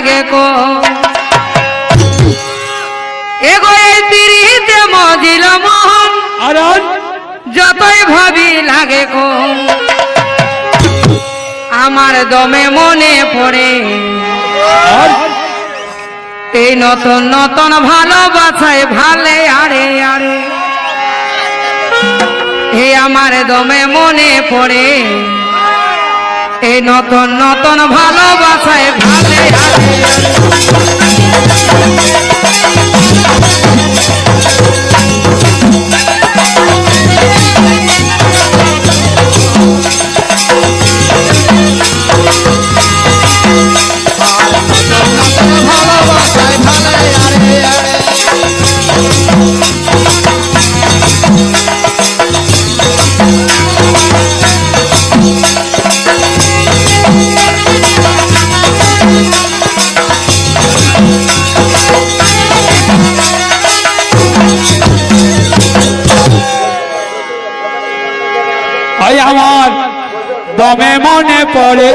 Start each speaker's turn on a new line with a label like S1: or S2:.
S1: লাগে কো এগো এই পিড়িতে মজিল মোহন যতই ভাবি লাগে কো আমার দমে মনে পড়ে। এই নতুন নতুন ভালোবাসায় ভালে আরে আরে হে আমার দমে মনে পড়ে। এই নতুন নতুন ভালোবাসায়
S2: ভাই আমার দমে মনে পড়ে।